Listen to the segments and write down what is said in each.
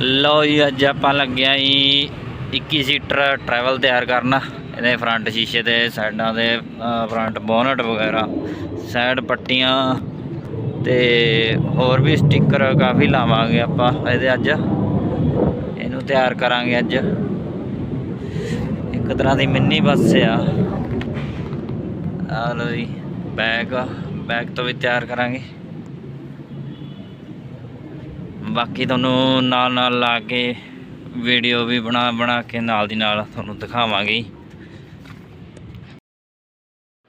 ਲਓ ਜੀ, ਅੱਜ ਆਪਾਂ ਲੱਗਿਆ ਜੀ 21 ਸੀਟਰ ਟਰੈਵਲ ਤਿਆਰ ਕਰਨਾ। ਇਹਦੇ ਫਰੰਟ ਸ਼ੀਸ਼ੇ ਤੇ, ਸਾਈਡਾਂ ਦੇ ਫਰੰਟ ਬੋਨਟ ਵਗੈਰਾ ਸਾਈਡ ਪੱਟੀਆਂ ਤੇ ਹੋਰ ਵੀ ਸਟicker ਕਾਫੀ ਲਾਵਾਂਗੇ ਆਪਾਂ ਇਹਦੇ ਅੱਜ। ਇਹਨੂੰ ਤਿਆਰ ਕਰਾਂਗੇ ਅੱਜ। ਇੱਕ ਤਰ੍ਹਾਂ ਦੀ ਮਿੰਨੀ ਬੱਸ ਆ। ਆ ਲਓ ਜੀ ਬੈਗ ਬੈਗ ਤੋਂ ਵੀ ਤਿਆਰ ਕਰਾਂਗੇ। ਬਾਕੀ ਤੁਹਾਨੂੰ ਨਾਲ ਨਾਲ ਲਾ ਕੇ ਵੀਡੀਓ ਵੀ ਬਣਾ ਬਣਾ ਕੇ ਨਾਲ ਦੀ ਨਾਲ ਤੁਹਾਨੂੰ ਦਿਖਾਵਾਂਗੇ ਹੀ।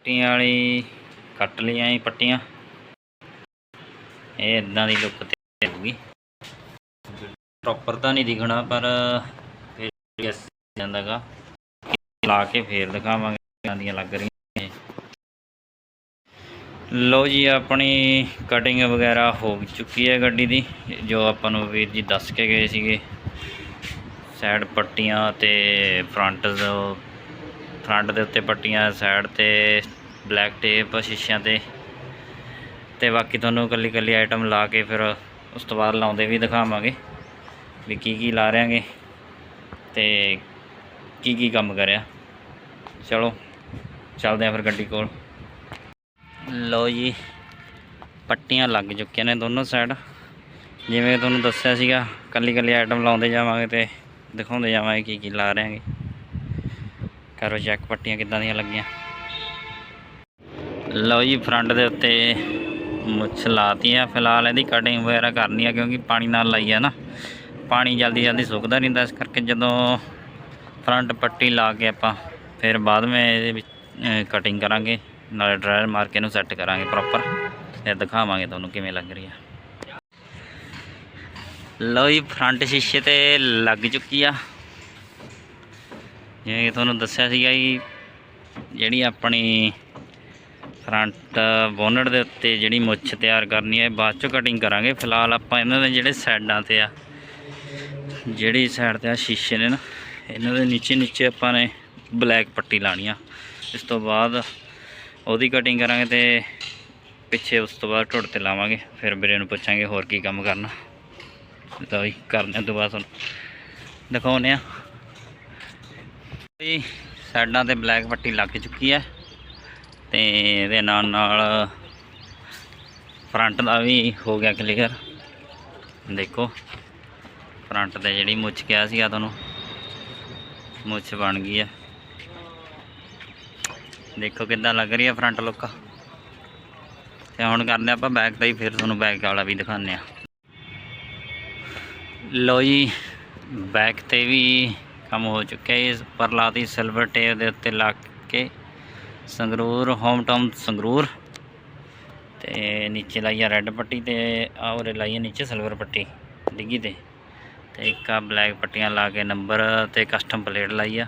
ਪੱਟੀਆਂ ਵਾਲੀ ਕੱਟ ਲਈਆਂ ਜੀ ਪੱਟੀਆਂ। ਇਹ ਇਦਾਂ ਦੀ ਲੁੱਕ ਤੇ ਆਊਗੀ ਪ੍ਰੋਪਰ ਤਾਂ ਨਹੀਂ ਦਿਖਣਾ, ਪਰ ਫਿਰ ਵੀ ਜਾਂਦਾਗਾ ਲਾ ਕੇ ਫੇਰ ਦਿਖਾਵਾਂਗੇ ਦੀਆਂ ਲੱਗ ਰਹੀਆਂ ਨੇ। ਲਓ ਜੀ, ਆਪਣੀ ਕਟਿੰਗ ਵਗੈਰਾ ਹੋ ਚੁੱਕੀ ਹੈ ਗੱਡੀ ਦੀ, ਜੋ ਆਪਾਂ ਨੂੰ ਵੀਰ ਜੀ ਦੱਸ ਕੇ ਗਏ ਸੀਗੇ। ਸਾਈਡ ਪੱਟੀਆਂ ਤੇ ਫਰੰਟ ਫਰੰਟ ਦੇ ਉੱਤੇ ਪੱਟੀਆਂ ਸਾਈਡ ਤੇ ਬਲੈਕ ਟੇਪ ਸ਼ੀਸ਼ਿਆਂ ਤੇ। ਤੇ ਬਾਕੀ ਤੁਹਾਨੂੰ ਕੱਲੀ ਕੱਲੀ ਆਈਟਮ ਲਾ ਕੇ ਫਿਰ ਉਸ ਤੋਂ ਬਾਅਦ ਲਾਉਂਦੇ ਵੀ ਦਿਖਾਵਾਂਗੇ ਵੀ ਕੀ ਕੀ ਲਾ ਰਿਆਂਗੇ ਤੇ ਕੀ ਕੀ ਕੰਮ ਕਰਿਆ। ਚਲੋ, ਚੱਲਦੇ ਆ ਫਿਰ ਗੱਡੀ ਕੋਲ। ਲਓ ਜੀ, ਪੱਟੀਆਂ ਲੱਗ ਚੁੱਕੀਆਂ ਨੇ ਦੋਨੋਂ ਸਾਈਡ ਜਿਵੇਂ ਤੁਹਾਨੂੰ ਦੱਸਿਆ ਸੀਗਾ ਕੱਲੀ ਕੱਲੀ ਆਈਟਮ ਲਾਉਂਦੇ ਜਾਵਾਂਗੇ ਤੇ ਦਿਖਾਉਂਦੇ ਜਾਵਾਂਗੇ ਕੀ ਕੀ ਲਾ ਰਹੇ ਹਾਂਗੇ। ਕਰੋ ਚੈੱਕ ਪੱਟੀਆਂ ਕਿੱਦਾਂ ਦੀਆਂ ਲੱਗੀਆਂ। ਲਓ ਜੀ ਫਰੰਟ ਦੇ ਉੱਤੇ ਮੁੱਛ ਲਾਤੀ ਆ ਫਿਲਹਾਲ ਇਹਦੀ ਕਟਿੰਗ ਵਗੈਰਾ ਕਰਨੀ ਆ, ਕਿਉਂਕਿ ਪਾਣੀ ਨਾਲ ਲਾਈ ਆ ਨਾ। ਪਾਣੀ ਜਲਦੀ ਜਲਦੀ ਸੁੱਕਦਾ ਨਹੀਂ ਹੁੰਦਾ ਇਸ ਕਰਕੇ ਜਦੋਂ ਫਰੰਟ ਪੱਟੀ ਲਾ ਕੇ ਆਪਾਂ, ਫਿਰ ਬਾਅਦ ਵਿੱਚ ਇਹਦੇ ਵਿੱਚ ਕਟਿੰਗ ਕਰਾਂਗੇ। ਨਾਲੇ ਡਰਾਇਰ ਮਾਰ ਕੇ ਇਹਨੂੰ ਸੈੱਟ ਕਰਾਂਗੇ ਪ੍ਰੋਪਰ ਫਿਰ ਦਿਖਾਵਾਂਗੇ ਤੁਹਾਨੂੰ ਕਿਵੇਂ ਲੱਗ ਰਹੀ ਆ। ਲਓ ਜੀ ਫਰੰਟ ਸ਼ੀਸ਼ੇ ਤੇ ਲੱਗ ਚੁੱਕੀ ਆ। ਜਿਵੇਂ ਕਿ ਤੁਹਾਨੂੰ ਦੱਸਿਆ ਸੀਗਾ ਜੀ, ਜਿਹੜੀ ਆਪਣੀ ਫਰੰਟ ਬੋਨਟ ਦੇ ਉੱਤੇ ਜਿਹੜੀ ਮੁੱਛ ਤਿਆਰ ਕਰਨੀ ਹੈ ਬਾਅਦ ਚੋਂ ਕਟਿੰਗ ਕਰਾਂਗੇ। ਫਿਲਹਾਲ ਆਪਾਂ ਇਹਨਾਂ ਦੇ ਜਿਹੜੇ ਸਾਈਡਾਂ ਤੇ ਆ, ਜਿਹੜੀ ਸਾਈਡ ਤੇ ਆ ਸ਼ੀਸ਼ੇ ਨੇ ਨਾ, ਇਹਨਾਂ ਦੇ ਨੀਚੇ ਨੀਚੇ ਆਪਾਂ ਨੇ ਬਲੈਕ ਪੱਟੀ ਲਾਣੀ ਆ। ਇਸ ਤੋਂ ਬਾਅਦ ਉਹਦੀ ਕਟਿੰਗ ਕਰਾਂਗੇ ਤੇ ਪਿੱਛੇ ਉਸ ਤੋਂ ਬਾਅਦ ਢੁੱਡ ਤੇ ਲਾਵਾਂਗੇ, ਫਿਰ ਵੀਰੇ ਨੂੰ ਪੁੱਛਾਂਗੇ ਹੋਰ ਕੀ ਕੰਮ ਕਰਨਾ। ਤਾਂ ਵੀ ਕਰਨ ਤੋਂ ਬਾਅਦ ਤੁਹਾਨੂੰ ਦਿਖਾਉਂਦੇ ਆ ਜੀ ਸਾਈਡਾਂ ਤੇ ਬਲੈਕ ਪੱਟੀ ਲੱਗ ਚੁੱਕੀ ਹੈ ਤੇ ਇਹਦੇ ਨਾਲ ਨਾਲ ਫਰੰਟ ਦਾ ਵੀ ਹੋ ਗਿਆ ਕਲੀਅਰ ਦੇਖੋ ਫਰੰਟ ਤੇ ਜਿਹੜੀ ਮੁੱਛ ਕਿਹਾ ਸੀਗਾ ਤੁਹਾਨੂੰ, ਮੁੱਛ ਬਣ ਗਈ ਹੈ। ਦੇਖੋ ਕਿੱਦਾਂ ਲੱਗ ਰਹੀ ਹੈ ਫਰੰਟ ਲੁੱਕ ਤੇ ਹੁਣ ਕਰਦੇ ਆਪਾਂ ਬੈਕ ਦਾ ਹੀ, ਫਿਰ ਤੁਹਾਨੂੰ ਬੈਕ ਵਾਲਾ ਵੀ ਦਿਖਾਉਂਦੇ ਆ ਲੋ ਜੀ ਬੈਕ ਤੇ ਵੀ ਕੰਮ ਹੋ ਚੁੱਕਿਆ ਹੈ ਇਸ ਪਰ ਲਾਤੀ ਸਿਲਵਰ ਟੇਪ ਦੇ ਉੱਤੇ ਲਾ ਕੇ ਸੰਗਰੂਰ ਹੋਮ ਟਾਊਨ ਸੰਗਰੂਰ। ਤੇ ਨੀਚੇ ਲਾਈ ਆ ਰੈੱਡ ਪੱਟੀ ਤੇ ਆਹ ਉਰੇ ਲਾਈ ਆ ਨੀਚੇ ਸਿਲਵਰ ਪੱਟੀ, ਡਿੱਗੀ ਤੇ। ਤੇ ਇੱਕ ਆ ਬਲੈਕ ਪੱਟੀਆਂ ਲਾ ਕੇ ਨੰਬਰ ਤੇ ਕਸਟਮ ਪਲੇਟ ਲਾਈ ਆ।